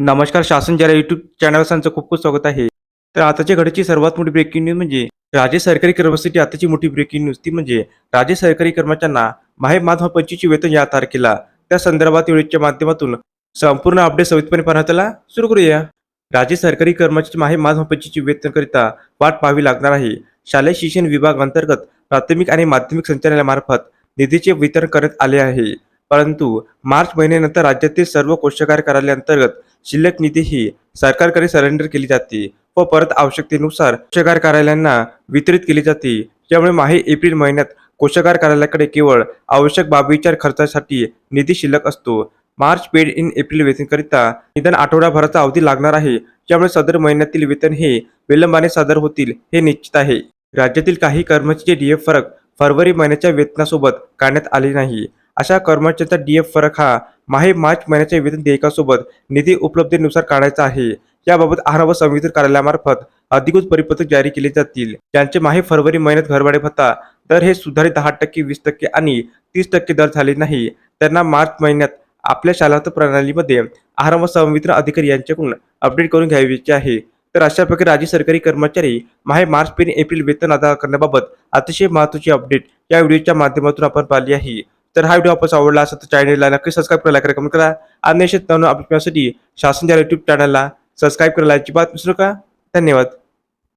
नमस्कार शासन जरा युट्यूब चॅनल सांचं खूप खूप स्वागत आहे. तर आताच्या घडीची सर्वात मोठी ब्रेकिंग न्यूज म्हणजे राज्य सरकारी कर्मचारी आताची मोठी ब्रेकिंग न्यूज ती म्हणजे राज्य सरकारी कर्मचाऱ्यांना माहे माधवा पंचवीसचे वेतन या तारखेला. त्या संदर्भात व्हिडिओच्या माध्यमातून संपूर्ण अपडेट सविस्तरपणे पाहण्याला सुरू करूया. राज्य सरकारी कर्मचारी माहे माधव पंचवीसचे वेतनकरिता वाट पाहावी लागणार आहे. शालेय शिक्षण विभाग अंतर्गत प्राथमिक आणि माध्यमिक संचालनालयामार्फत निधीचे वितरण करण्यात आले आहे. परंतु मार्च महिन्यानंतर राज्यातील सर्व कोषागार कार्यालयांतर्गत शिल्लक निधी ही सरकारकडे सरेंडर केली जाते व परत आवश्यकतेनुसार कोषागार कार्यालयांना वितरित केली जाते. त्यामुळे माहे एप्रिल महिन्यात कोषागार कार्यालयाकडे केवळ आवश्यक बाबीच्या खर्चासाठी निधी शिल्लक असतो. मार्च पेड इन एप्रिल वेतनकरिता निदान आठवडाभराचा अवधी लागणार आहे. त्यामुळे सदर महिन्यातील वेतन हे विलंबाने सादर होतील हे निश्चित आहे. राज्यातील काही कर्मचारी डीएफ फरक फरवरी महिन्याच्या वेतनासोबत काढण्यात आले नाही. अशा कर्मचाऱ्यांचा डीएफ फरक हा माहे मार्च महिन्याच्या वेतन देयकासोबत निधी उपलब्धतेनुसार काढायचा आहे. याबाबत आहार व संविधान कार्यालयामार्फत अधिकृत परिपत्रक जारी केले जातील. ज्यांचे माहे फरवरी महिन्यात घरभाडे भत्ता दर हे सुधारित दहा टक्के वीस टक्के आणि तीस टक्के दर झाले नाही. त्यांना मार्च महिन्यात आपल्या शालांत प्रणालीमध्ये आहार व संवितरण अधिकारी यांच्याकडून अपडेट करून घ्यायचे आहे. तर अशा प्रकारे राज्य सरकारी कर्मचारी माहे मार्च पेन एप्रिल वेतन अदा करण्याबाबत अतिशय महत्त्वाची अपडेट या व्हिडिओच्या माध्यमातून आपण पाहिली आहे. तर हा व्हिडिओ आपण आवडला असेल तर चॅनलला नक्की सबस्क्राईब करायला करा. कमेंट करा आणि निश्चित आपल्यासाठी अपडेट मिळण्यासाठी युट्यूब चॅनलला सबस्क्राईब करायला अजिबात विसरू का धन्यवाद.